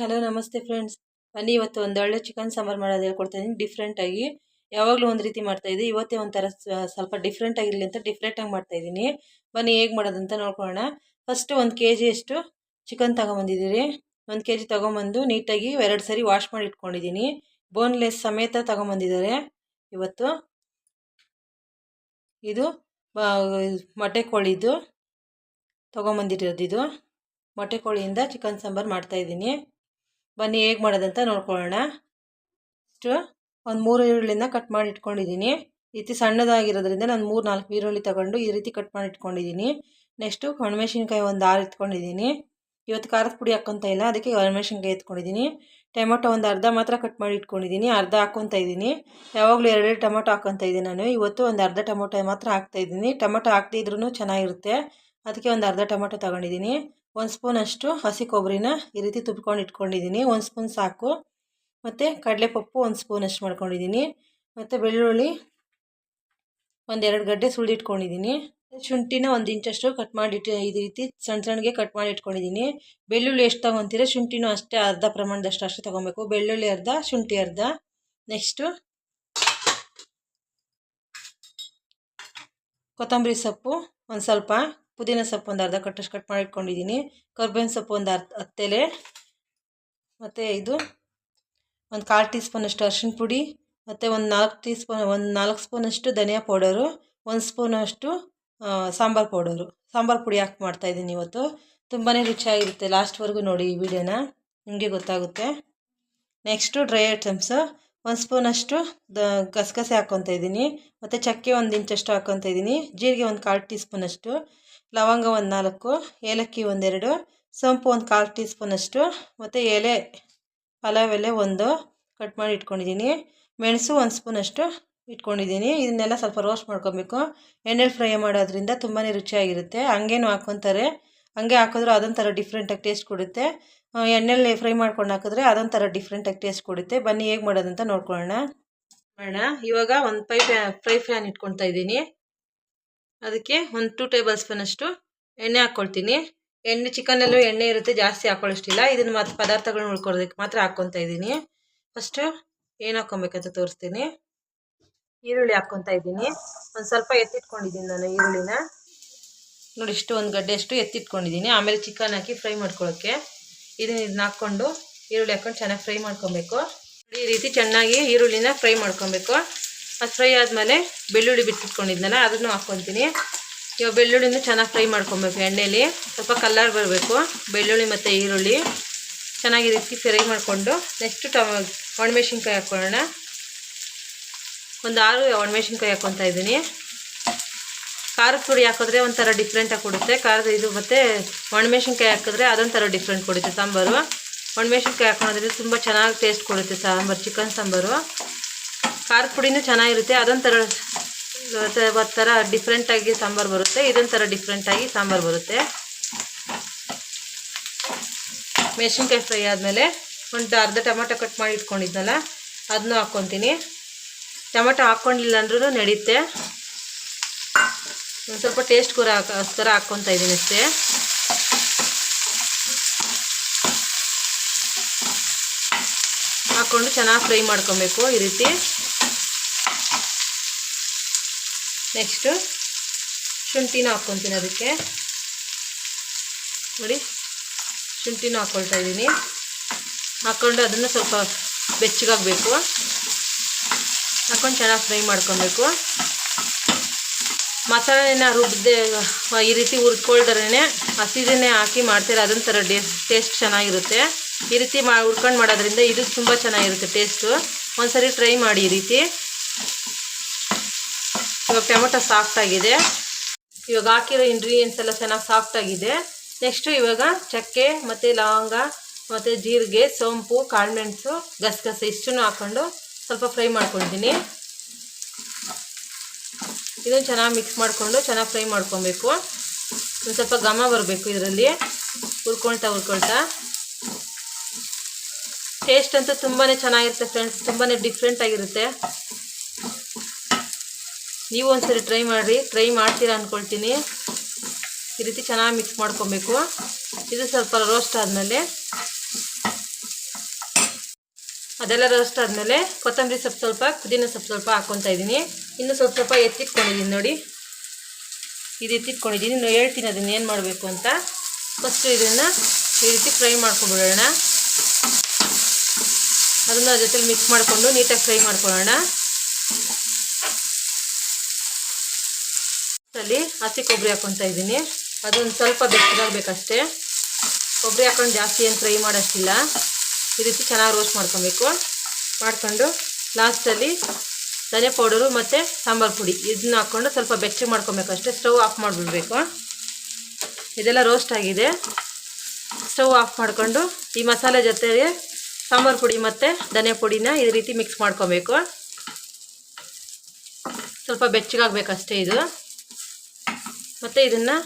Hello, ನಮಸ್ತೆ friends. ಬನ್ನಿ, ಇವತ್ತು ಒಂದೊಳ್ಳೆ ಚಿಕನ್ ಸಾಂಬಾರು ಮಾಡೋದು ಹೇಳ್ಕೊಡ್ತಾ ಇದ್ದೀನಿ ಡಿಫ್ರೆಂಟಾಗಿ ಯಾವಾಗಲೂ ಒಂದು ರೀತಿ ಮಾಡ್ತಾ ಇದ್ದೆ. ಇವತ್ತೇ ಒಂಥರ ಸ್ವಲ್ಪ ಡಿಫ್ರೆಂಟ್ ಆಗಿರಲಿ ಅಂತ ಡಿಫ್ರೆಂಟಾಗಿ ಮಾಡ್ತಾ ಇದ್ದೀನಿ. ಬನ್ನಿ, ಹೇಗೆ ಮಾಡೋದಂತ ನೋಡ್ಕೊಳ್ಳೋಣ. ಫಸ್ಟು ಒಂದು ಕೆ ಜಿಯಷ್ಟು ಚಿಕನ್ ತೊಗೊಂಬಂದಿದ್ದೀರಿ. ಒಂದು ಕೆ ಜಿ ತೊಗೊಂಬಂದು ನೀಟಾಗಿ ಎರಡು ಸರಿ ವಾಶ್ ಮಾಡಿ ಇಟ್ಕೊಂಡಿದ್ದೀನಿ. ಬೋನ್ಲೆಸ್ ಸಮೇತ ತೊಗೊಂಬಂದಿದ್ದಾರೆ ಇವತ್ತು. ಇದು ಮೊಟ್ಟೆ ಕೋಳಿದು ತೊಗೊಂಬಂದಿರೋದು ಇದು. ಮೊಟ್ಟೆ ಕೋಳಿಯಿಂದ ಚಿಕನ್ ಸಾಂಬಾರು ಮಾಡ್ತಾಯಿದ್ದೀನಿ ಬನ್ನಿ ಹೇಗೆ ಮಾಡೋದಂತ ನೋಡ್ಕೊಳ್ಳೋಣ. ಇಷ್ಟು ಒಂದು ಮೂರು ಈರುಳ್ಳಿನ ಕಟ್ ಮಾಡಿ ಇಟ್ಕೊಂಡಿದ್ದೀನಿ. ಈ ರೀತಿ ಸಣ್ಣದಾಗಿರೋದ್ರಿಂದ ನಾನು ಮೂರು ನಾಲ್ಕು ಈರುಳ್ಳಿ ತಗೊಂಡು ಈ ರೀತಿ ಕಟ್ ಮಾಡಿ ಇಟ್ಕೊಂಡಿದ್ದೀನಿ. ನೆಕ್ಸ್ಟು ಒಣಮೆಣ್ಸಿನ್ಕಾಯಿ ಒಂದು ಆರು ಎತ್ಕೊಂಡಿದ್ದೀನಿ ಇವತ್ತು ಖಾರದ ಪುಡಿ ಹಾಕ್ಕೊತಾ ಇಲ್ಲ, ಅದಕ್ಕೆ ಒಣಮೆಣ್ಸಿನ್ಕಾಯಿ ಎತ್ಕೊಂಡಿದ್ದೀನಿ. ಟೊಮೊಟೊ ಒಂದು ಅರ್ಧ ಮಾತ್ರ ಕಟ್ ಮಾಡಿ ಇಟ್ಕೊಂಡಿದ್ದೀನಿ, ಅರ್ಧ ಹಾಕೊತ ಇದ್ದೀನಿ. ಯಾವಾಗಲೂ ಎರಡೆರಡು ಟೊಮೊಟೊ ಹಾಕೊತ ಇದ್ದೀನಿ ನಾನು. ಇವತ್ತು ಒಂದು ಅರ್ಧ ಟೊಮೊಟೊ ಮಾತ್ರ ಹಾಕ್ತಾಯಿದ್ದೀನಿ ಟೊಮೊಟೊ ಹಾಕ್ದಿದ್ರೂ ಚೆನ್ನಾಗಿರುತ್ತೆ. ಅದಕ್ಕೆ ಒಂದು ಅರ್ಧ ಟೊಮೊಟೊ ತಗೊಂಡಿದ್ದೀನಿ. ಒಂದು ಸ್ಪೂನಷ್ಟು ಹಸಿ ಕೊಬ್ಬರಿನ ಈ ರೀತಿ ತುಬ್ಕೊಂಡು ಇಟ್ಕೊಂಡಿದ್ದೀನಿ. ಒಂದು ಸ್ಪೂನ್ ಸಾಕು. ಮತ್ತು ಕಡಲೆಪಪ್ಪು ಒಂದು ಸ್ಪೂನಷ್ಟು ಮಾಡ್ಕೊಂಡಿದ್ದೀನಿ. ಮತ್ತು ಬೆಳ್ಳುಳ್ಳಿ ಒಂದೆರಡು ಗಡ್ಡೆ ಸುಳಿದಿಟ್ಕೊಂಡಿದ್ದೀನಿ ಶುಂಠಿನ ಒಂದು ಇಂಚಷ್ಟು ಕಟ್ ಮಾಡಿಟ್ಟು ಈ ರೀತಿ ಸಣ್ಣ ಸಣ್ಣಗೆ ಕಟ್ ಮಾಡಿ ಇಟ್ಕೊಂಡಿದ್ದೀನಿ. ಬೆಳ್ಳುಳ್ಳಿ ಎಷ್ಟು ತೊಗೊತೀರ? ಶುಂಠಿನೂ ಅಷ್ಟೇ ಅರ್ಧ ಪ್ರಮಾಣದಷ್ಟು ಅಷ್ಟೇ ತೊಗೊಬೇಕು. ಬೆಳ್ಳುಳ್ಳಿ ಅರ್ಧ, ಶುಂಠಿ ಅರ್ಧ. ನೆಕ್ಸ್ಟು ಕೊತ್ತಂಬರಿ ಸೊಪ್ಪು ಒಂದು ಸ್ವಲ್ಪ. ಪುದೀನ ಸೊಪ್ಪು ಒಂದು ಅರ್ಧ ಕಟ್ಟಷ್ಟು ಕಟ್ ಮಾಡಿ ಇಟ್ಕೊಂಡಿದ್ದೀನಿ ಕರ್ಬೇವಿನ ಸೊಪ್ಪು ಒಂದು ಅರ್ಧ ಹತ್ತೆಲೆ ಮತ್ತು ಇದು ಒಂದು ಕಾಲು ಟೀ ಸ್ಪೂನಷ್ಟು ಅರ್ಶಿಣ ಪುಡಿ, ಮತ್ತು ಒಂದು ನಾಲ್ಕು ಟೀ ಸ್ಪೂನ್, ಒಂದು ನಾಲ್ಕು ಸ್ಪೂನಷ್ಟು ಧನಿಯಾ ಪೌಡರು, ಒಂದು ಸ್ಪೂನಷ್ಟು ಸಾಂಬಾರು ಪೌಡರು. ಸಾಂಬಾರು ಪುಡಿ ಹಾಕಿ ಮಾಡ್ತಾಯಿದ್ದೀನಿ ಇವತ್ತು? ತುಂಬಾ ರುಚಿಯಾಗಿರುತ್ತೆ. ಲಾಸ್ಟ್ವರೆಗೂ ನೋಡಿ ಈ ವಿಡಿಯೋನ. ನಿಮಗೆ ಗೊತ್ತಾಗುತ್ತೆ. Next dry items. ಒಂದು ಸ್ಪೂನಷ್ಟು ದ, ಗಸಗಸೆ ಹಾಕ್ಕೊತ ಇದ್ದೀನಿ ಮತ್ತು ಚಕ್ಕೆ ಒಂದು ಇಂಚಷ್ಟು ಹಾಕ್ಕೊತ ಇದ್ದೀನಿ ಜೀರಿಗೆ ಒಂದು ಕಾಲು ಟೀ ಸ್ಪೂನಷ್ಟು ಲವಂಗ ಒಂದು ನಾಲ್ಕು, ಏಲಕ್ಕಿ ಒಂದೆರಡು ಸೋಂಪು ಒಂದು ಕಾಲು ಟೀ ಸ್ಪೂನಷ್ಟು ಮತ್ತು ಎಲೆ, ಪಲಾವ್ ಎಲೆ ಒಂದು ಕಟ್ ಮಾಡಿ ಇಟ್ಕೊಂಡಿದ್ದೀನಿ. ಮೆಣಸು ಒಂದು ಸ್ಪೂನಷ್ಟು ಇಟ್ಕೊಂಡಿದ್ದೀನಿ. ಇದನ್ನೆಲ್ಲ ಸ್ವಲ್ಪ ರೋಸ್ಟ್ ಮಾಡ್ಕೊಬೇಕು. ಎಣ್ಣೆಲಿ ಫ್ರೈ ಮಾಡೋದ್ರಿಂದ ತುಂಬಾ ರುಚಿಯಾಗಿರುತ್ತೆ. ಹಂಗೇನು ಹಾಕ್ಕೊತಾರೆ ಹಂಗೆ ಹಾಕಿದ್ರು ಅದೊಂಥರ ಡಿಫ್ರೆಂಟಾಗಿ ಟೇಸ್ಟ್ ಕೊಡುತ್ತೆ. ಎಣ್ಣೆಲಿ ಫ್ರೈ ಮಾಡ್ಕೊಂಡು ಹಾಕಿದ್ರೆ ಅದೊಂಥರ ಡಿಫ್ರೆಂಟಾಗಿ ಟೇಸ್ಟ್ ಕೊಡುತ್ತೆ. ಬನ್ನಿ ಹೇಗೆ ಮಾಡೋದಂತ ನೋಡ್ಕೊಳ್ಳೋಣ. ಮಾಡೋಣ. ಇವಾಗ ಒಂದು ಪೈ ಫ್ರೈ ಫ್ಯಾನ್ ಇಟ್ಕೊತಾ ಇದ್ದೀನಿ. ಅದಕ್ಕೆ ಒಂದು ಟೂ ಟೇಬಲ್ ಸ್ಪೂನಷ್ಟು ಎಣ್ಣೆ ಹಾಕ್ಕೊಳ್ತೀನಿ. ಎಣ್ಣೆ ಚಿಕನಲ್ಲೂ ಎಣ್ಣೆ ಇರುತ್ತೆ, ಜಾಸ್ತಿ ಹಾಕೊಳ್ಳೋಷ್ಟಿಲ್ಲ ಇದನ್ನು ಮತ್ತು ಪದಾರ್ಥಗಳನ್ನ ಉಳ್ಕೊಳೋದಕ್ಕೆ ಮಾತ್ರ ಹಾಕ್ಕೊತಾ ಇದ್ದೀನಿ. ಫಸ್ಟು ಏನು ಹಾಕ್ಕೊಬೇಕಂತ ತೋರಿಸ್ತೀನಿ. ಈರುಳ್ಳಿ ಹಾಕ್ಕೊತಾ ಇದ್ದೀನಿ. ಒಂದು ಸ್ವಲ್ಪ ಎತ್ತಿಟ್ಕೊಂಡಿದ್ದೀನಿ ನಾನು ಈರುಳ್ಳಿನ. ನೋಡಿ, ಇಷ್ಟು ಒಂದು ಗಡ್ಡೆಯಷ್ಟು ಎತ್ತಿಟ್ಕೊಂಡಿದ್ದೀನಿ. ಆಮೇಲೆ ಚಿಕನ್ ಹಾಕಿ ಫ್ರೈ ಮಾಡ್ಕೊಳ್ಳೋಕ್ಕೆ. ಇದನ್ನ ಇದನ್ನ ಹಾಕ್ಕೊಂಡು ಈರುಳ್ಳಿ ಹಾಕ್ಕೊಂಡು ಚೆನ್ನಾಗಿ ಫ್ರೈ ಮಾಡ್ಕೊಬೇಕು ಈ ರೀತಿ ಚೆನ್ನಾಗಿ ಈರುಳ್ಳಿನ ಫ್ರೈ ಮಾಡ್ಕೊಬೇಕು ಅದು ಫ್ರೈ ಆದಮೇಲೆ ಬೆಳ್ಳುಳ್ಳಿ ಬಿಟ್ಟಿಟ್ಕೊಂಡಿದ್ನಲ್ಲ ಅದನ್ನು ಹಾಕ್ಕೊತೀನಿ ಇವಾಗ ಬೆಳ್ಳುಳ್ಳಿನೂ ಚೆನ್ನಾಗಿ ಫ್ರೈ ಮಾಡ್ಕೊಬೇಕು ಎಣ್ಣೆಯಲ್ಲಿ ಸ್ವಲ್ಪ ಕಲ್ಲರ್ ಬರಬೇಕು. ಬೆಳ್ಳುಳ್ಳಿ ಮತ್ತು ಈರುಳ್ಳಿ ಚೆನ್ನಾಗಿ ರೀತಿ ಫ್ರೈ ಮಾಡಿಕೊಂಡು ನೆಕ್ಸ್ಟು ಟಮ ಒಣಮೆಣ್ಸಿನ್ಕಾಯಿ ಹಾಕ್ಕೊಳ್ಳೋಣ. ಒಂದು ಆರು ಒಣಮೆಣ್ಸಿನ್ಕಾಯಿ ಹಾಕ್ಕೊತಾ ಇದ್ದೀನಿ. ಖಾರದ ಪುಡಿ ಹಾಕಿದ್ರೆ ಒಂಥರ ಡಿಫ್ರೆಂಟಾಗಿ ಕೊಡುತ್ತೆ. ಖಾರದ ಇದು ಮತ್ತು ಒಣಮೆಣ್ಸಿನ್ಕಾಯಿ ಹಾಕಿದ್ರೆ ಅದೊಂಥರ ಡಿಫ್ರೆಂಟ್ ಕೊಡುತ್ತೆ ಸಾಂಬಾರು. ಒಣಮೆಣ್ಸಿನ್ಕಾಯಿ ಹಾಕ್ಕೊಳೋದ್ರಿಂದ ತುಂಬ ಚೆನ್ನಾಗಿ ಟೇಸ್ಟ್ ಕೊಡುತ್ತೆ ಸಾಂಬಾರು ಚಿಕನ್ ಸಾಂಬಾರು. ಖಾರದ ಪುಡಿನೂ ಚೆನ್ನಾಗಿರುತ್ತೆ. ಅದೊಂಥರ ಥರ ಡಿಫ್ರೆಂಟಾಗಿ ಸಾಂಬಾರು ಬರುತ್ತೆ. ಇದೊಂಥರ ಡಿಫ್ರೆಂಟಾಗಿ ಸಾಂಬಾರು ಬರುತ್ತೆ. ಮೆಣಸಿನ್ಕಾಯಿ ಫ್ರೈ ಆದಮೇಲೆ ಒಂದು ಅರ್ಧ ಟೊಮೊಟೊ ಕಟ್ ಮಾಡಿ ಇಟ್ಕೊಂಡಿದ್ನಲ್ಲ ಅದನ್ನೂ ಹಾಕ್ಕೊತೀನಿ. ಟೊಮೊಟೊ ಹಾಕ್ಕೊಂಡಿಲ್ಲ ಅಂದ್ರೂ ನಡೆಯುತ್ತೆ ಒಂದು ಸ್ವಲ್ಪ ಟೇಸ್ಟ್ ಕೂಡ ಹಾಕೋಸ್ಕರ ಹಾಕ್ಕೊತಾ ಇದ್ದೀನಿ ಅಷ್ಟೇ. ಹಾಕ್ಕೊಂಡು ಚೆನ್ನಾಗಿ ಫ್ರೈ ಮಾಡ್ಕೊಬೇಕು ಈ ರೀತಿ. ನೆಕ್ಸ್ಟು ಶುಂಠಿನ ಹಾಕ್ಕೊತೀನಿ ಅದಕ್ಕೆ. ನೋಡಿ, ಶುಂಠಿನ ಹಾಕ್ಕೊಳ್ತಾ ಇದ್ದೀನಿ. ಹಾಕ್ಕೊಂಡು ಅದನ್ನು ಸ್ವಲ್ಪ ಬೆಚ್ಚಗಾಗಬೇಕು. ಹಾಕ್ಕೊಂಡು ಚೆನ್ನಾಗಿ ಫ್ರೈ ಮಾಡ್ಕೊಬೇಕು. ಮಸಾಲೆನ ರುಬ್ಬದೆ ಈ ರೀತಿ ಹುರ್ಕೊಳ್ದ್ರೇ ಹಸಿದನ್ನೇ ಹಾಕಿ ಮಾಡ್ತಾರೆ, ಅದೊಂದು ಥರ ಟೇಸ್ಟ್ ಚೆನ್ನಾಗಿರುತ್ತೆ. ಈ ರೀತಿ ಮಾ, ಹುರ್ಕೊಂಡು ಮಾಡೋದ್ರಿಂದ ಇದು ತುಂಬ ಚೆನ್ನಾಗಿರುತ್ತೆ ಟೇಸ್ಟು. ಒಂದ್ಸರಿ ಟ್ರೈ ಮಾಡಿ ಈ ರೀತಿ. ಇವಾಗ ಟೊಮೆಟೊ ಸಾಫ್ಟ್ ಆಗಿದೆ. ಇವಾಗ ಹಾಕಿರೋ ಇಂಗ್ರೀಡಿಯೆಂಟ್ಸ್ ಎಲ್ಲ ಚೆನ್ನಾಗಿ ಸಾಫ್ಟ್ ಆಗಿದೆ. ನೆಕ್ಸ್ಟು ಇವಾಗ ಚಕ್ಕೆ ಮತ್ತು ಲವಂಗ ಮತ್ತು ಜೀರಿಗೆ, ಸೋಂಪು ಕಾಳುಮೆಣಸು ಗಸಗಸೆ ಇಷ್ಟನ್ನು ಹಾಕ್ಕೊಂಡು ಸ್ವಲ್ಪ ಫ್ರೈ ಮಾಡ್ಕೊಳ್ತೀನಿ. ಇದನ್ನು ಚೆನ್ನಾಗಿ ಮಿಕ್ಸ್ ಮಾಡಿಕೊಂಡು ಚೆನ್ನಾಗಿ ಫ್ರೈ ಮಾಡ್ಕೊಬೇಕು. ಒಂದು ಸ್ವಲ್ಪ ಘಮ ಬರಬೇಕು ಇದರಲ್ಲಿ. ಹುರ್ಕೊಳ್ತಾ ಹುರ್ಕೊಳ್ತಾ. ಟೇಸ್ಟ್ ಅಂತೂ ತುಂಬಾ ಚೆನ್ನಾಗಿರುತ್ತೆ ಫ್ರೆಂಡ್ಸ್ ತುಂಬಾ ಡಿಫ್ರೆಂಟ್ ಆಗಿರುತ್ತೆ. ನೀವು ಒಂದ್ಸರಿ ಟ್ರೈ ಮಾಡಿರಿ. ಟ್ರೈ ಮಾಡ್ತೀರಾ ಅಂದ್ಕೊಳ್ತೀನಿ ಈ ರೀತಿ ಚೆನ್ನಾಗಿ ಮಿಕ್ಸ್ ಮಾಡ್ಕೊಬೇಕು. ಇದು ಸ್ವಲ್ಪ ರೋಸ್ಟ್ ಆದಮೇಲೆ. ಅದೆಲ್ಲ ರೋಸ್ಟ್ ಆದಮೇಲೆ ಕೊತ್ತಂಬರಿ ಸೊಪ್ಪು ಸ್ವಲ್ಪ, ಪುದೀನ ಸೊಪ್ಪು ಸ್ವಲ್ಪ ಹಾಕ್ಕೊತಾ ಇದ್ದೀನಿ. ಇನ್ನು ಸ್ವಲ್ಪ ಸ್ವಲ್ಪ ಎತ್ತಿಟ್ಕೊಂಡಿದ್ದೀನಿ ನೋಡಿ. ಇದು ಎತ್ತಿಟ್ಕೊಂಡಿದ್ದೀನಿ ಇನ್ನು ಹೇಳ್ತೀನಿ ಅದನ್ನು ಏನು ಮಾಡಬೇಕು ಅಂತ. ಫಸ್ಟು ಇದನ್ನು ಈ ರೀತಿ ಫ್ರೈ ಮಾಡ್ಕೊಂಡ್ಬಿಡೋಣ. ಅದನ್ನು ಜೊತೆಲಿ ಮಿಕ್ಸ್ ಮಾಡಿಕೊಂಡು ನೀಟಾಗಿ ಫ್ರೈ ಮಾಡ್ಕೊಳ್ಳೋಣ. ಅಲ್ಲಿ ಹಸಿ ಕೊಬ್ಬರಿ ಹಾಕೊತಾ ಇದ್ದೀನಿ. ಅದೊಂದು ಸ್ವಲ್ಪ ಬೆಚ್ಚಗಾಗಬೇಕಷ್ಟೇ. ಕೊಬ್ಬರಿ ಹಾಕೊಂಡು ಜಾಸ್ತಿ ಏನು ಫ್ರೈ ಮಾಡೋಷ್ಟಿಲ್ಲ. ಈ ರೀತಿ ಚೆನ್ನಾಗಿ ರೋಸ್ಟ್ ಮಾಡ್ಕೊಬೇಕು. ಮಾಡ್ಕೊಂಡು ಲಾಸ್ಟಲ್ಲಿ ಧನಿಯಾ ಪೌಡರು ಮತ್ತು ಸಾಂಬಾರು ಪುಡಿ ಇದನ್ನ ಹಾಕ್ಕೊಂಡು ಸ್ವಲ್ಪ ಬೆಚ್ಚಗೆ ಮಾಡ್ಕೊಬೇಕು ಅಷ್ಟೇ ಸ್ಟವ್ ಆಫ್ ಮಾಡಿಬಿಡ್ಬೇಕು. ಇದೆಲ್ಲ ರೋಸ್ಟ್ ಆಗಿದೆ. ಸ್ಟವ್ ಆಫ್ ಮಾಡಿಕೊಂಡು ಈ ಮಸಾಲೆ ಜೊತೆಗೆ ಸಾಂಬಾರು ಪುಡಿ ಮತ್ತು ಧನಿಯಾ ಪುಡಿನ ಈ ರೀತಿ ಮಿಕ್ಸ್ ಮಾಡ್ಕೊಬೇಕು. ಸ್ವಲ್ಪ ಬೆಚ್ಚಗಾಗಬೇಕಷ್ಟೇ ಇದು. ಮತ್ತು ಇದನ್ನು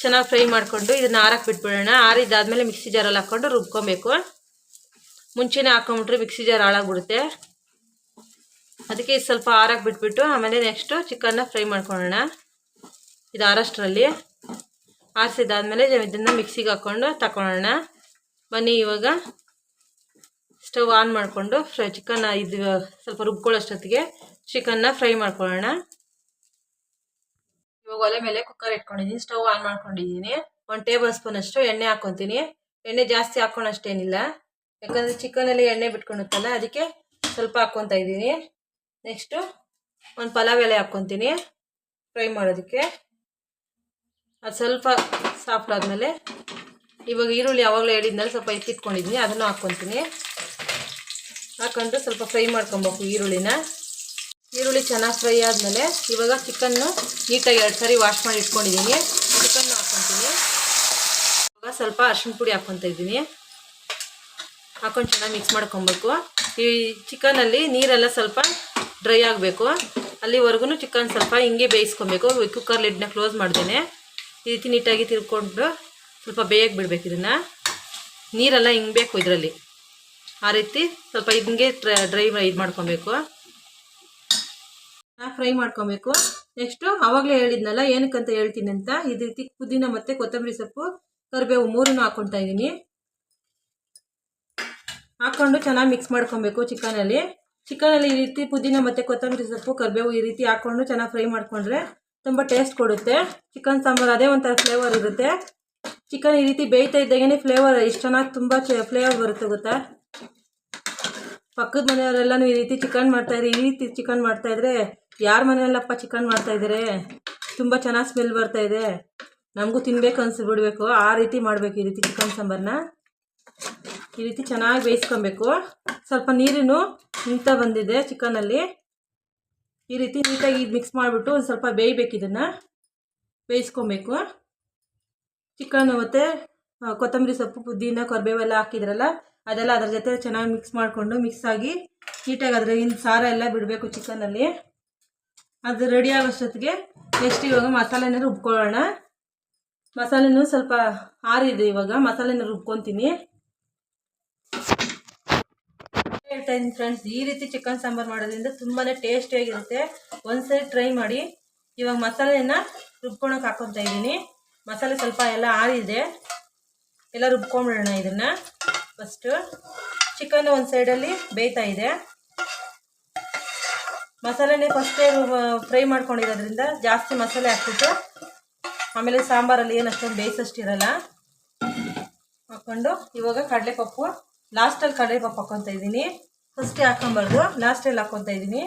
ಚೆನ್ನಾಗಿ ಫ್ರೈ ಮಾಡಿಕೊಂಡು ಇದನ್ನು ಆರಕ್ಕೆ ಬಿಟ್ಬಿಡೋಣ. ಆರಿದ್ದಾದಮೇಲೆ ಮಿಕ್ಸಿ ಜಾರಲ್ಲಿ ಹಾಕ್ಕೊಂಡು ರುಬ್ಕೊಬೇಕು. ಮುಂಚೆನೇ ಹಾಕೊಂಬಿಟ್ರೆ ಮಿಕ್ಸಿ ಜಾರ್ ಹಾಳಾಗ್ಬಿಡುತ್ತೆ. ಅದಕ್ಕೆ ಇದು ಸ್ವಲ್ಪ ಆರಕ್ಕೆ ಬಿಟ್ಬಿಟ್ಟು ಆಮೇಲೆ ನೆಕ್ಸ್ಟು ಚಿಕನ್ನ ಫ್ರೈ ಮಾಡ್ಕೊಳ್ಳೋಣ. ಇದು ಆರಷ್ಟರಲ್ಲಿ. ಆರಿಸಿದಾದ್ಮೇಲೆ ಇದನ್ನು ಮಿಕ್ಸಿಗೆ ಹಾಕ್ಕೊಂಡು ತಗೊಳ್ಳೋಣ ಬನ್ನಿ ಇವಾಗ ಸ್ಟವ್ ಆನ್ ಮಾಡಿಕೊಂಡು ಫ್ರೈ ಚಿಕನ್ನ ಇದು ಸ್ವಲ್ಪ ರುಬ್ಕೊಳ್ಳೋಷ್ಟೊತ್ತಿಗೆ ಚಿಕನ್ನ ಫ್ರೈ ಮಾಡ್ಕೊಳ್ಳೋಣ. ಇವಾಗ ಒಲೆ ಮೇಲೆ ಕುಕ್ಕರ್ ಇಟ್ಕೊಂಡಿದ್ದೀನಿ ಸ್ಟವ್ ಆನ್ ಮಾಡ್ಕೊಂಡಿದ್ದೀನಿ ಒಂದು ಟೇಬಲ್ ಸ್ಪೂನ್ ಅಷ್ಟು ಎಣ್ಣೆ ಹಾಕೊತೀನಿ. ಎಣ್ಣೆ ಜಾಸ್ತಿ ಹಾಕ್ಕೊಳಷ್ಟೇನಿಲ್ಲ ಯಾಕಂದರೆ ಚಿಕನಲ್ಲಿ ಎಣ್ಣೆ ಬಿಟ್ಕೊಳುತ್ತಲ್ಲ ಅದಕ್ಕೆ ಸ್ವಲ್ಪ ಹಾಕ್ಕೊತಾ ಇದ್ದೀನಿ. ನೆಕ್ಸ್ಟು ಒಂದು ಪಲಾವ್ ಎಲೆ ಹಾಕ್ಕೊತೀನಿ ಫ್ರೈ ಮಾಡೋದಕ್ಕೆ. ಅದು ಸ್ವಲ್ಪ ಸಾಫ್ಟ್ ಆದಮೇಲೆ ಇವಾಗ ಈರುಳ್ಳಿ ಯಾವಾಗಲೂ ಹೇಳಿದ್ಮೇಲೆ ಸ್ವಲ್ಪ ಎತ್ತಿಟ್ಕೊಂಡಿದ್ದೀನಿ ಅದನ್ನು ಹಾಕ್ಕೊತೀನಿ ಹಾಕೊಂಡು ಸ್ವಲ್ಪ ಫ್ರೈ ಮಾಡ್ಕೊಬೇಕು ಈರುಳ್ಳಿನ. ಈರುಳ್ಳಿ ಚೆನ್ನಾಗಿ ಫ್ರೈ ಆದಮೇಲೆ ಇವಾಗ ಚಿಕನ್ನು ನೀಟಾಗಿ ಎರಡು ಸಾರಿ ವಾಶ್ ಮಾಡಿ ಇಟ್ಕೊಂಡಿದ್ದೀನಿ. ಚಿಕನ್ನು ಹಾಕ್ಕೊತೀನಿ ಇವಾಗ ಸ್ವಲ್ಪ ಅರ್ಶಿಣ ಪುಡಿ ಹಾಕ್ಕೊತ ಇದ್ದೀನಿ. ಹಾಕೊಂಡು ಚೆನ್ನಾಗಿ ಮಿಕ್ಸ್ ಮಾಡ್ಕೊಬೇಕು. ಈ ಚಿಕನಲ್ಲಿ ನೀರೆಲ್ಲ ಸ್ವಲ್ಪ ಡ್ರೈ ಆಗಬೇಕು. ಅಲ್ಲಿವರೆಗೂ ಚಿಕನ್ ಸ್ವಲ್ಪ ಹಿಂಗೆ ಬೇಯಿಸ್ಕೊಬೇಕು. ಕುಕ್ಕರ್ ಲಿಡ್ನ ಕ್ಲೋಸ್ ಮಾಡ್ದೇನೆ. ಈ ರೀತಿ ನೀಟಾಗಿ ತಿರ್ಕೊಂಡು ಸ್ವಲ್ಪ ಬೇಯಕ್ಕೆ ಬಿಡಬೇಕು ಇದನ್ನು. ನೀರೆಲ್ಲ ಹಿಂಗೆ ಬೇಕು ಇದರಲ್ಲಿ. ಆ ರೀತಿ ಸ್ವಲ್ಪ ಹಿಂಗೆ ಡ್ರೈ ಇದು ಮಾಡ್ಕೊಬೇಕು ಫ್ರೈ ಮಾಡ್ಕೊಬೇಕು. ನೆಕ್ಸ್ಟು ಆವಾಗಲೇ ಹೇಳಿದ್ನಲ್ಲ, ಏನಕ್ಕಂತ ಹೇಳ್ತೀನಿ ಅಂತ ಇದು ರೀತಿ ಪುದೀನ ಮತ್ತು ಕೊತ್ತಂಬರಿ ಸೊಪ್ಪು, ಕರಿಬೇವು ಮೂರನ್ನು ಹಾಕ್ಕೊತಾ ಇದ್ದೀನಿ ಹಾಕ್ಕೊಂಡು ಚೆನ್ನಾಗಿ ಮಿಕ್ಸ್ ಮಾಡ್ಕೊಬೇಕು ಚಿಕನಲ್ಲಿ. ಚಿಕನಲ್ಲಿ ಈ ರೀತಿ ಪುದೀನ ಮತ್ತು ಕೊತ್ತಂಬರಿ ಸೊಪ್ಪು, ಕರಿಬೇವು ಈ ರೀತಿ ಹಾಕ್ಕೊಂಡು ಚೆನ್ನಾಗಿ ಫ್ರೈ ಮಾಡಿಕೊಂಡ್ರೆ ತುಂಬ ಟೇಸ್ಟ್ ಕೊಡುತ್ತೆ. ಚಿಕನ್ ಸಾಂಬಾರು ಅದೇ ಒಂಥರ ಫ್ಲೇವರ್ ಇರುತ್ತೆ. ಚಿಕನ್ ಈ ರೀತಿ ಬೇಯ್ತಾ ಇದ್ದಾಗೇ ಫ್ಲೇವರ್ ಇಷ್ಟು ಚೆನ್ನಾಗಿ ತುಂಬ ಫ್ಲೇವರ್ ಬರುತ್ತೆ ಗೊತ್ತಾ? ಪಕ್ಕದ ಮನೆಯವರೆಲ್ಲನೂ ಈ ರೀತಿ ಚಿಕನ್ ಮಾಡ್ತಾಯಿದ್ರೆ ಈ ರೀತಿ ಚಿಕನ್ ಮಾಡ್ತಾಯಿದ್ರೆ ಯಾರ ಮನೆಯಲ್ಲಪ್ಪ ಚಿಕನ್ ಮಾಡ್ತಾಯಿದ್ದಾರೆ ತುಂಬ ಚೆನ್ನಾಗಿ ಸ್ಮೆಲ್ ಬರ್ತಾ ಇದೆ. ನಮಗೂ ತಿನ್ಬೇಕು ಅನ್ಸಿಬಿಡ್ಬೇಕು ಆ ರೀತಿ ಮಾಡಬೇಕು ಈ ರೀತಿ ಚಿಕನ್ ಸಾಂಬಾರನ್ನ ಈ ರೀತಿ ಚೆನ್ನಾಗಿ ಬೇಯಿಸ್ಕೊಬೇಕು. ಸ್ವಲ್ಪ ನೀರಿನೂ ನಿಂತ ಬಂದಿದೆ ಚಿಕನಲ್ಲಿ ಈ ರೀತಿ ನೀಟಾಗಿ ಇದು ಮಿಕ್ಸ್ ಮಾಡಿಬಿಟ್ಟು ಒಂದು ಸ್ವಲ್ಪ ಬೇಯಬೇಕು ಇದನ್ನು. ಬೇಯಿಸ್ಕೊಬೇಕು. ಚಿಕನ್ ಮತ್ತು ಕೊತ್ತಂಬರಿ ಸೊಪ್ಪು, ಪುದೀನ ಕರಿಬೇವೆಲ್ಲ ಹಾಕಿದ್ರಲ್ಲ, ಅದೆಲ್ಲ ಅದ್ರ ಜೊತೆ ಚೆನ್ನಾಗಿ ಮಿಕ್ಸ್ ಮಾಡಿಕೊಂಡು ಮಿಕ್ಸ್ ಆಗಿ, ನೀಟಾಗಿ ಅದರ ಸಾರ ಎಲ್ಲ ಬಿಡಬೇಕು ಚಿಕನಲ್ಲಿ ಅದು ರೆಡಿ ಆಗೋಷ್ಟೊತ್ತಿಗೆ ನೆಕ್ಸ್ಟ್ ಇವಾಗ ಮಸಾಲೆನ ರುಬ್ಕೊಳ್ಳೋಣ. ಮಸಾಲೆನೂ ಸ್ವಲ್ಪ ಆರಿದೆ ಇವಾಗ ಮಸಾಲೆನ ರುಬ್ಕೊತೀನಿ. ಹೇಳ್ತಾ ಫ್ರೆಂಡ್ಸ್ ಈ ರೀತಿ ಚಿಕನ್ ಸಾಂಬಾರು ಮಾಡೋದ್ರಿಂದ ತುಂಬಾ ಟೇಸ್ಟಿಯಾಗಿರುತ್ತೆ ಒಂದ್ಸರಿ ಟ್ರೈ ಮಾಡಿ. ಇವಾಗ ಮಸಾಲೆನ ರುಬ್ಕೊಳಕ್ಕೆ ಹಾಕೊತಾ ಇದ್ದೀನಿ. ಮಸಾಲೆ ಸ್ವಲ್ಪ ಎಲ್ಲ ಆರಿದೆ. ಎಲ್ಲ ರುಬ್ಕೊಂಬಿಡೋಣ ಇದನ್ನು. ಫಸ್ಟು ಚಿಕನ್ ಒಂದು ಸೈಡಲ್ಲಿ ಬೇಯ್ತಾ ಇದೆ. ಮಸಾಲೆನೇ ಫಸ್ಟೇ ಫ್ರೈ ಮಾಡ್ಕೊಂಡಿರೋದ್ರಿಂದ ಜಾಸ್ತಿ ಮಸಾಲೆ ಹಾಕ್ಬಿಟ್ಟು, ಆಮೇಲೆ ಸಾಂಬಾರಲ್ಲಿ ಏನು ಅಷ್ಟೊಂದು ಬೇಯಿಸೋಷ್ಟಿರಲ್ಲ ಹಾಕ್ಕೊಂಡು ಇವಾಗ ಕಡಲೆಪಪ್ಪು ಲಾಸ್ಟಲ್ಲಿ ಕಡಲೆಪಪ್ಪು ಹಾಕ್ಕೊತಾ ಇದ್ದೀನಿ. ಫಸ್ಟೇ ಹಾಕ್ಕೊಬಾರ್ದು ಲಾಸ್ಟಲ್ಲಿ ಹಾಕ್ಕೊತಾ ಇದ್ದೀನಿ.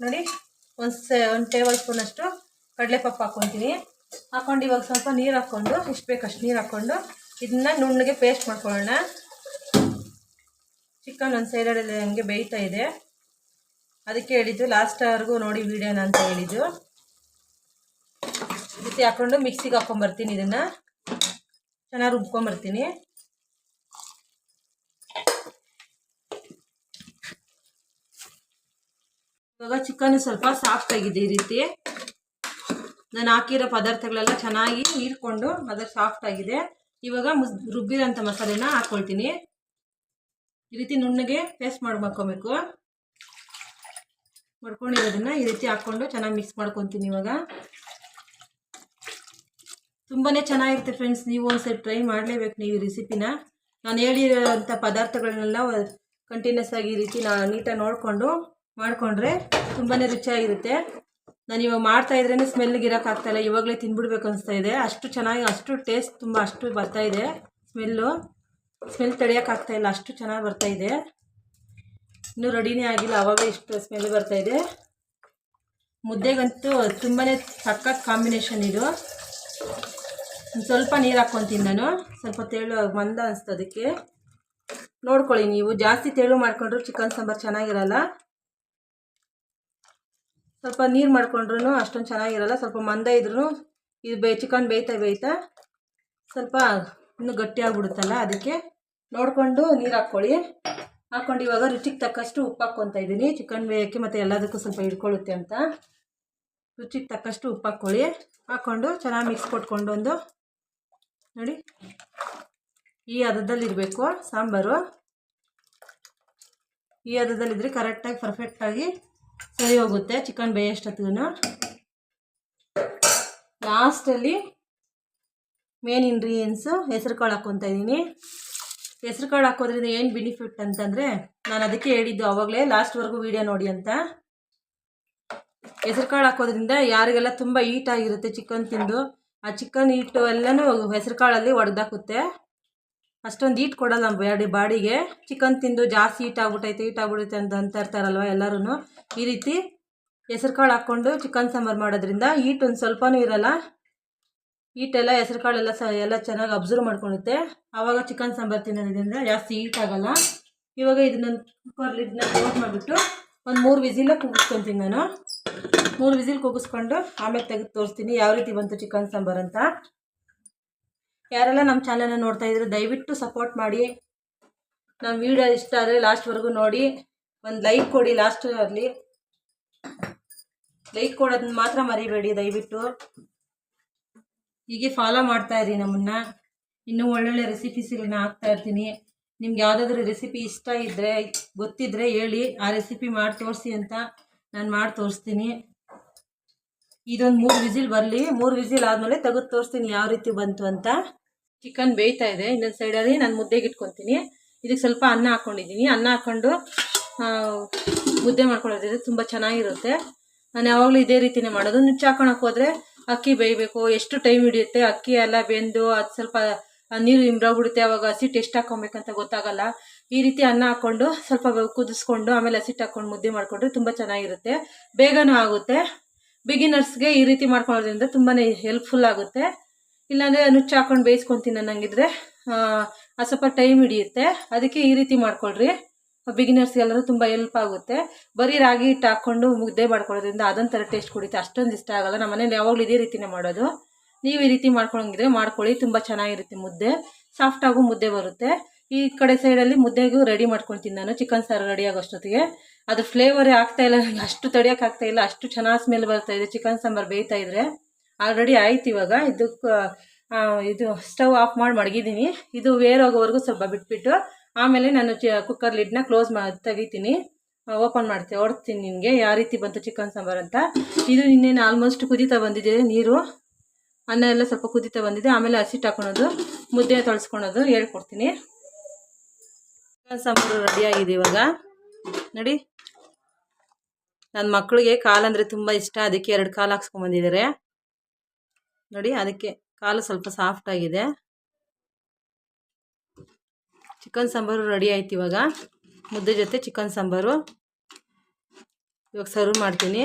ನೋಡಿ, ಒಂದು ಸೆ, ಒಂದು ಟೇಬಲ್ ಸ್ಪೂನಷ್ಟು ಕಡಲೆಪಪ್ಪು ಹಾಕ್ಕೊತೀನಿ. ಹಾಕ್ಕೊಂಡು ಇವಾಗ ಸ್ವಲ್ಪ ನೀರು ಹಾಕ್ಕೊಂಡು, ಇಷ್ಟು ಬೇಕಷ್ಟು ನೀರು ಹಾಕ್ಕೊಂಡು ಇದನ್ನ ನುಣ್ಣಗೆ ಪೇಸ್ಟ್ ಮಾಡ್ಕೊಳ್ಳೋಣ. ಚಿಕನ್ ಒಂದು ಸೈಡಲ್ಲಿ ಹಂಗೆ ಬೇಯ್ತಾ ಇದೆ. ಅದಕ್ಕೆ ಹೇಳಿದ್ದು ಲಾಸ್ಟ್ವರೆಗೂ ನೋಡಿ ವೀಡಿಯೋನ ಅಂತ ಹೇಳಿದ್ದು. ಜೊತೆ ಹಾಕ್ಕೊಂಡು ಮಿಕ್ಸಿಗೆ ಹಾಕ್ಕೊಂಬರ್ತೀನಿ ಇದನ್ನು. ಚೆನ್ನಾಗಿ ರುಬ್ಕೊಂಬರ್ತೀನಿ ಇವಾಗ ಚಿಕನ್ ಸ್ವಲ್ಪ ಸಾಫ್ಟ್ ಆಗಿದೆ ಈ ರೀತಿ. ನಾನು ಹಾಕಿರೋ ಪದಾರ್ಥಗಳೆಲ್ಲ ಚೆನ್ನಾಗಿ ಹೀರ್ಕೊಂಡು ಅದರ ಸಾಫ್ಟ್ ಆಗಿದೆ. ಇವಾಗ ಮುಸ್, ರುಬ್ಬಿರೋಂಥ ಮಸಾಲೆನ ಹಾಕ್ಕೊಳ್ತೀನಿ ಈ ರೀತಿ ನುಣ್ಣಗೆ ಪೇಸ್ಟ್ ಮಾಡ್ಕೊಬೇಕು. ಮಾಡ್ಕೊಂಡಿರೋದನ್ನ ಈ ರೀತಿ ಹಾಕ್ಕೊಂಡು ಚೆನ್ನಾಗಿ ಮಿಕ್ಸ್ ಮಾಡ್ಕೊತೀನಿ ಇವಾಗ. ತುಂಬಾ ಚೆನ್ನಾಗಿರುತ್ತೆ ಫ್ರೆಂಡ್ಸ್ ನೀವು ಒಂದ್ಸರಿ ಟ್ರೈ ಮಾಡಲೇಬೇಕು ನೀವು ಈ ರೆಸಿಪಿನ ನಾನು ಹೇಳಿರೋಂಥ ಪದಾರ್ಥಗಳನ್ನೆಲ್ಲ ಕಂಟಿನ್ಯೂಸ್ ಆಗಿ ಈ ರೀತಿ ನಾ ನೀಟಾಗಿ ನೋಡಿಕೊಂಡು ಮಾಡಿಕೊಂಡ್ರೆ ತುಂಬಾ ರುಚಿಯಾಗಿರುತ್ತೆ. ನಾನು ಇವಾಗ ಮಾಡ್ತಾ ಇದ್ರೇ ಸ್ಮೆಲ್ಗೆ ಇರೋಕ್ಕಾಗ್ತಾಯಿಲ್ಲ ಇವಾಗಲೇ ತಿಂದ್ಬಿಡ್ಬೇಕು ಅನಿಸ್ತಾ ಇದೆ. ಅಷ್ಟು ಚೆನ್ನಾಗಿ, ಅಷ್ಟು ಟೇಸ್ಟ್ ತುಂಬ ಅಷ್ಟು ಬರ್ತಾ ಇದೆ ಸ್ಮೆಲ್ಲು ಸ್ಮೆಲ್ ತಡೆಯೋಕ್ಕಾಗ್ತಾಯಿಲ್ಲ ಅಷ್ಟು ಚೆನ್ನಾಗಿ ಬರ್ತಾ ಇದೆ. ಇನ್ನೂ ರೆಡಿನೇ ಆಗಿಲ್ಲ ಆವಾಗಲೇ ಇಷ್ಟು ಸ್ಮೆಲ್ ಬರ್ತಾ ಇದೆ. ಮುದ್ದೆಗಂತೂ ತುಂಬಾ ಸಕ್ಕತ್ ಕಾಂಬಿನೇಷನ್ ಇದು. ಸ್ವಲ್ಪ ನೀರು ಹಾಕ್ಕೊತೀನಿ ನಾನು, ಸ್ವಲ್ಪ ತೆಳು, ಮಂದ ಅನಿಸ್ತು ಅದಕ್ಕೆ. ನೋಡ್ಕೊಳ್ಳಿ ನೀವು, ಜಾಸ್ತಿ ತೆಳು ಮಾಡಿಕೊಂಡ್ರು ಚಿಕನ್ ಸಾಂಬಾರು ಚೆನ್ನಾಗಿರಲ್ಲ. ಸ್ವಲ್ಪ ನೀರು ಮಾಡಿಕೊಂಡ್ರು ಅಷ್ಟೊಂದು ಚೆನ್ನಾಗಿರಲ್ಲ, ಸ್ವಲ್ಪ ಮಂದ ಇದ್ರೂ ಇದು ಬೇ, ಚಿಕನ್ ಬೇಯ್ತಾ ಬೇಯ್ತಾ ಸ್ವಲ್ಪ ಇನ್ನೂ ಗಟ್ಟಿಯಾಗಿಬಿಡುತ್ತಲ್ಲ ಅದಕ್ಕೆ ನೋಡಿಕೊಂಡು ನೀರು ಹಾಕ್ಕೊಳ್ಳಿ. ಹಾಕ್ಕೊಂಡು ಇವಾಗ ರುಚಿಗೆ ತಕ್ಕಷ್ಟು ಉಪ್ಪು ಹಾಕ್ಕೊತಾ ಇದ್ದೀನಿ. ಚಿಕನ್ ಬೇಯೋಕ್ಕೆ ಮತ್ತು ಎಲ್ಲದಕ್ಕೂ ಸ್ವಲ್ಪ ಹಿಡ್ಕೊಳ್ಳುತ್ತೆ ಅಂತ. ರುಚಿಗೆ ತಕ್ಕಷ್ಟು ಉಪ್ಪು ಹಾಕ್ಕೊಳ್ಳಿ. ಹಾಕ್ಕೊಂಡು ಚೆನ್ನಾಗಿ ಮಿಕ್ಸ್ ಕೊಟ್ಕೊಂಡು ಒಂದು ನೋಡಿ. ಈ ಹದದಲ್ಲಿರಬೇಕು ಸಾಂಬಾರು. ಈ ಹದದಲ್ಲಿದ್ದರೆ ಕರೆಕ್ಟಾಗಿ ಪರ್ಫೆಕ್ಟಾಗಿ ಸರಿ ಹೋಗುತ್ತೆ ಚಿಕನ್ ಬೇಯೋಷ್ಟೊತ್ತಿಗೂ ಲಾಸ್ಟಲ್ಲಿ ಮೇನ್ ಇಂಗ್ರೀಡಿಯೆಂಟ್ಸು ಹೆಸರು ಕಾಳು ಹಾಕ್ಕೊತಾ ಇದ್ದೀನಿ. ಹೆಸ್ರು ಕಾಳು ಹಾಕೋದ್ರಿಂದ ಏನು ಬೆನಿಫಿಟ್ ಅಂತಂದರೆ ನಾನು ಅದಕ್ಕೆ ಹೇಳಿದ್ದು ಆವಾಗಲೇ ಲಾಸ್ಟ್ವರೆಗೂ ವೀಡಿಯೋ ನೋಡಿ ಅಂತ. ಹೆಸ್ರು ಕಾಳು ಹಾಕೋದ್ರಿಂದ ಯಾರಿಗೆಲ್ಲ ತುಂಬ ಈಟ್ ಆಗಿರುತ್ತೆ ಚಿಕನ್ ತಿಂದು, ಆ ಚಿಕನ್ ಈಟು ಎಲ್ಲನೂ ಹೆಸ್ರು ಕಾಳಲ್ಲಿ ಒಡೆದಾಕುತ್ತೆ. ಅಷ್ಟೊಂದು ಈಟ್ ಕೊಡಲ್ಲ ಬಾಡಿ, ಬಾಡಿಗೆ. ಚಿಕನ್ ತಿಂದು ಜಾಸ್ತಿ ಈಟ್ ಆಗ್ಬಿಟ್ಟೈತೆ ಈಟ್ ಆಗ್ಬಿಡುತ್ತೆ ಅಂತ ಅಂತ ಇರ್ತಾರಲ್ವ ಎಲ್ಲರೂ ಈ ರೀತಿ ಹೆಸ್ರು ಕಾಳು ಹಾಕ್ಕೊಂಡು ಚಿಕನ್ ಸಾಂಬಾರು ಮಾಡೋದ್ರಿಂದ ಈಟ್ ಒಂದು ಸ್ವಲ್ಪನೂ ಇರಲ್ಲ. ಈಟೆಲ್ಲ ಹೆಸ್ರು ಕಾಳೆಲ್ಲ ಸ ಎಲ್ಲ ಚೆನ್ನಾಗಿ ಅಬ್ಸರ್ವ್ ಮಾಡ್ಕೊಳುತ್ತೆ. ಆವಾಗ ಚಿಕನ್ ಸಾಂಬಾರು ತಿನ್ನೋದ್ರಿಂದ ಜಾಸ್ತಿ ಈಟ್ ಆಗೋಲ್ಲ. ಇವಾಗ ಇದನ್ನ ಲಿಡ್ನ ಕ್ಲೋಸ್ ಮಾಡಿಬಿಟ್ಟು ಒಂದು ಮೂರು ವಿಸಿಲ ಕೂಗಿಸ್ಕೊತೀನಿ ನಾನು. ಮೂರು ವಿಸಿಲ್ ಕೂಗಿಸ್ಕೊಂಡು ಆಮೇಲೆ ತೆಗೆದು ತೋರಿಸ್ತೀನಿ ಯಾವ ರೀತಿ ಬಂತು ಚಿಕನ್ ಸಾಂಬಾರು ಅಂತ. ಯಾರೆಲ್ಲ ನಮ್ಮ ಚಾನಲ್ನ ನೋಡ್ತಾ ಇದ್ರೆ ದಯವಿಟ್ಟು ಸಪೋರ್ಟ್ ಮಾಡಿ. ನಮ್ಮ ವಿಡಿಯೋ ಇಷ್ಟ ಆದರೆ ಲಾಸ್ಟ್ವರೆಗೂ ನೋಡಿ. ಒಂದು ಲೈಕ್ ಕೊಡಿ ಲಾಸ್ಟ್ ಅಲ್ಲಿ ಲೈಕ್ ಕೊಡೋದನ್ನ ಮಾತ್ರ ಮರಿಬೇಡಿ ದಯವಿಟ್ಟು. ಹೀಗೆ ಫಾಲೋ ಮಾಡ್ತಾ ಇರಿ ನಮ್ಮನ್ನು. ಇನ್ನೂ ಒಳ್ಳೊಳ್ಳೆ ರೆಸಿಪೀಸ್ಗಳನ್ನ ಹಾಕ್ತಾ ಇರ್ತೀನಿ. ನಿಮ್ಗೆ ಯಾವುದಾದ್ರೂ ರೆಸಿಪಿ ಇಷ್ಟ ಇದ್ದರೆ ಗೊತ್ತಿದ್ರೆ ಹೇಳಿ. ಆ ರೆಸಿಪಿ ಮಾಡಿ ತೋರಿಸಿ ಅಂತ ನಾನು ಮಾಡಿ ತೋರಿಸ್ತೀನಿ. ಇದೊಂದು ಮೂರು ವಿಸಿಲ್ ಬರಲಿ. ಮೂರು ವಿಸಿಲ್ ಆದಮೇಲೆ ತೆಗೆದು ತೋರಿಸ್ತೀನಿ ಯಾವ ರೀತಿ ಬಂತು ಅಂತ. ಚಿಕನ್ ಬೇಯ್ತಾ ಇದೆ. ಇನ್ನೊಂದು ಸೈಡಲ್ಲಿ ನಾನು ಮುದ್ದೆಗೆ ಇಟ್ಕೊತೀನಿ. ಇದಕ್ಕೆ ಸ್ವಲ್ಪ ಅನ್ನ ಹಾಕ್ಕೊಂಡಿದ್ದೀನಿ ಅನ್ನ ಹಾಕ್ಕೊಂಡು ಮುದ್ದೆ ಮಾಡ್ಕೊಳ್ಳೋದ್ರಿಂದ ತುಂಬ ಚೆನ್ನಾಗಿರುತ್ತೆ. ನಾನು ಯಾವಾಗಲೂ ಇದೇ ರೀತಿಯೇ ಮಾಡೋದು. ನುಚ್ಚು ಹಾಕೊಳಕ್ಕೆ ಹೋದರೆ ಅಕ್ಕಿ ಬೇಯಬೇಕು, ಎಷ್ಟು ಟೈಮ್ ಹಿಡಿಯುತ್ತೆ, ಅಕ್ಕಿ ಎಲ್ಲ ಬೆಂದು ಅದು ಸ್ವಲ್ಪ ನೀರು ಇಂಬ್ರಾಗ್ಬಿಡುತ್ತೆ ಅವಾಗ ಹಸಿಟ್ಟು ಎಷ್ಟು ಹಾಕೊಬೇಕಂತ ಗೊತ್ತಾಗಲ್ಲ. ಈ ರೀತಿ ಅನ್ನ ಹಾಕ್ಕೊಂಡು ಸ್ವಲ್ಪ ಕುದಿಸ್ಕೊಂಡು, ಆಮೇಲೆ ಹಸಿಟ್ಟು ಹಾಕ್ಕೊಂಡು ಮುದ್ದೆ ಮಾಡಿಕೊಂಡ್ರೆ ತುಂಬ ಚೆನ್ನಾಗಿರುತ್ತೆ. ಬೇಗನೂ ಆಗುತ್ತೆ. ಬಿಗಿನರ್ಸ್ಗೆ ಈ ರೀತಿ ಮಾಡ್ಕೊಳ್ಳೋದ್ರಿಂದ ತುಂಬಾ ಹೆಲ್ಪ್ಫುಲ್ ಆಗುತ್ತೆ. ಇಲ್ಲಾಂದರೆ ನುಚ್ಚು ಹಾಕ್ಕೊಂಡು ಬೇಯಿಸ್ಕೊತೀನಿ ಅನ್ನಂಗಿದ್ರೆ ಸ್ವಲ್ಪ ಟೈಮ್ ಹಿಡಿಯುತ್ತೆ. ಅದಕ್ಕೆ ಈ ರೀತಿ ಮಾಡ್ಕೊಳ್ರಿ. ಬಿಗಿನರ್ಸ್ಗೆಲ್ಲರೂ ತುಂಬ ಹೆಲ್ಪ್ ಆಗುತ್ತೆ. ಬರೀ ರಾಗಿ ಹಿಟ್ಟು ಹಾಕ್ಕೊಂಡು ಮುದ್ದೆ ಮಾಡ್ಕೊಳ್ಳೋದ್ರಿಂದ ಅದೊಂಥರ ಟೇಸ್ಟ್ ಕುಡಿಯುತ್ತೆ ಅಷ್ಟೊಂದು ಇಷ್ಟ ಆಗಲ್ಲ. ನಮ್ಮ ಮನೇಲಿ ಯಾವಾಗಲೂ ಇದೇ ರೀತಿನೇ ಮಾಡೋದು. ನೀವು ಈ ರೀತಿ ಮಾಡ್ಕೊಳಂಗಿದ್ರೆ ಮಾಡ್ಕೊಳ್ಳಿ. ತುಂಬ ಚೆನ್ನಾಗಿರುತ್ತೆ ಮುದ್ದೆ. ಸಾಫ್ಟಾಗೂ ಮುದ್ದೆ ಬರುತ್ತೆ. ಈ ಕಡೆ ಸೈಡಲ್ಲಿ ಮುದ್ದೆಗೂ ರೆಡಿ ಮಾಡ್ಕೊಳ್ತೀನಿ ನಾನು. ಚಿಕನ್ ಸಾರು ರೆಡಿ ಆಗೋಷ್ಟೊತ್ತಿಗೆ. ಅದು ಫ್ಲೇವರ್ ಆಗ್ತಾ ಇಲ್ಲ. ನನಗೆ ಅಷ್ಟು ತಡಿಯೋಕೆ ಆಗ್ತಾ ಇಲ್ಲ. ಅಷ್ಟು ಚೆನ್ನಾಗಿ ಸ್ಮೆಲ್ ಬರ್ತಾ ಇದೆ. ಚಿಕನ್ ಸಾಂಬಾರು ಬೇಯ್ತಾ ಇದ್ರೆ. ಆಲ್ರೆಡಿ ಆಯ್ತು ಇವಾಗ. ಇದಕ್ಕೆ ಇದು ಸ್ಟವ್ ಆಫ್ ಮಾಡಿ ಮಡಗಿದ್ದೀನಿ. ಇದು ವೇರ್ ಆಗೋವರೆಗೂ ಸ್ವಲ್ಪ ಬಿಟ್ಬಿಟ್ಟು ಆಮೇಲೆ ನಾನು ಚ ಕುಕ್ಕರ್ ಲಿಡ್ನ ಕ್ಲೋಸ್ ಮಾಡಿ ತೆಗಿತೀನಿ. ಓಪನ್ ಮಾಡ್ತೀನಿ ಓಡಿಸ್ತೀನಿ ನಿಮಗೆ ಯಾವ ರೀತಿ ಬಂತು ಚಿಕನ್ ಸಾಂಬಾರು ಅಂತ. ಇದು ಇನ್ನೇನು ಆಲ್ಮೋಸ್ಟ್ ಕುದೀತಾ ಬಂದಿದೆ ನೀರು. ಅನ್ನ ಎಲ್ಲ ಸ್ವಲ್ಪ ಕುದೀತಾ ಬಂದಿದೆ. ಆಮೇಲೆ ಹಸಿಟ್ಟು ಹಾಕೊಳೋದು ಮುದ್ದೆ ತೊಳ್ಸ್ಕೊಳೋದು ಹೇಳ್ಕೊಡ್ತೀನಿ. ಚಿಕನ್ ಸಾಂಬಾರು ರೆಡಿಯಾಗಿದೆ ಇವಾಗ. ನೋಡಿ. ನನ್ನ ಮಕ್ಕಳಿಗೆ ಕಾಲಂದರೆ ತುಂಬ ಇಷ್ಟ. ಅದಕ್ಕೆ ಎರಡು ಕಾಲು ಹಾಕ್ಸ್ಕೊಂಬಂದಿದ್ದಾರೆ ನೋಡಿ, ಅದಕ್ಕೆ ಕಾಲು ಸ್ವಲ್ಪ ಸಾಫ್ಟ್ ಆಗಿದೆ. ಚಿಕನ್ ಸಾಂಬಾರು ರೆಡಿ ಆಯ್ತು ಇವಾಗ. ಮುದ್ದೆ ಜೊತೆ ಚಿಕನ್ ಸಾಂಬಾರು. ಇವಾಗ ಸರ್ವ್ ಮಾಡ್ತೀನಿ.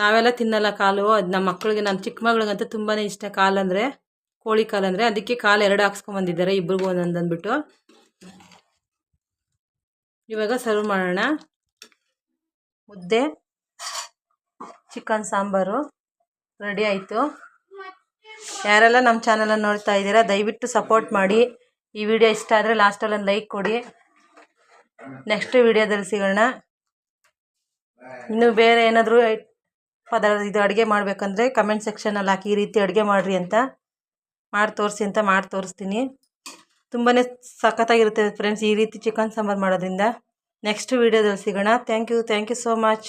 ನಾವೆಲ್ಲ ತಿನ್ನಲ್ಲ ಕಾಲು. ಅದು ನಮ್ಮ ಮಕ್ಕಳಿಗೆ ನಮ್ಮ ಚಿಕ್ಕ ಮಗಳಿಗಂತೂ ತುಂಬಾ ಇಷ್ಟ ಕಾಲಂದರೆ ಕೋಳಿ ಕಾಲಂದರೆ ಅದಕ್ಕೆ ಕಾಲು ಎರಡು ಹಾಕ್ಸ್ಕೊಂಬಂದಿದ್ದಾರೆ ಇಬ್ರಿಗೂ ಒಂದೊಂದು ಅಂದ್ಬಿಟ್ಟು. ಇವಾಗ ಸರ್ವ್ ಮಾಡೋಣ. ಮುದ್ದೆ, ಚಿಕನ್ ಸಾಂಬಾರು ರೆಡಿ ಆಯಿತು. ಯಾರೆಲ್ಲ ನಮ್ಮ ಚಾನಲನ್ನು ನೋಡ್ತಾ ಇದ್ದೀರಾ, ದಯವಿಟ್ಟು ಸಪೋರ್ಟ್ ಮಾಡಿ. ಈ ವಿಡಿಯೋ ಇಷ್ಟ ಆದರೆ ಲಾಸ್ಟಲ್ಲಿ ಒಂದು ಲೈಕ್ ಕೊಡಿ. ನೆಕ್ಸ್ಟ್ ವಿಡಿಯೋದಲ್ಲಿ ಸಿಗೋಣ. ಇನ್ನು ಬೇರೆ ಏನಾದರೂ ಪದಾರ್ಥ ಇದು ಅಡುಗೆ ಮಾಡಬೇಕಂದ್ರೆ ಕಮೆಂಟ್ ಸೆಕ್ಷನಲ್ಲಿ ಹಾಕಿ ಈ ರೀತಿ ಅಡುಗೆ ಮಾಡಿರಿ ಅಂತ. ಮಾಡಿ ತೋರಿಸಿ ಅಂತ ಮಾಡಿ ತೋರಿಸ್ತೀನಿ. ತುಂಬಾ ಸಖತ್ತಾಗಿರುತ್ತೆ ಫ್ರೆಂಡ್ಸ್ ಈ ರೀತಿ ಚಿಕನ್ ಸಾಂಬಾರು ಮಾಡೋದ್ರಿಂದ. ನೆಕ್ಸ್ಟ್ ವೀಡಿಯೋದಲ್ಲಿ ಸಿಗೋಣ. Thank you thank you so much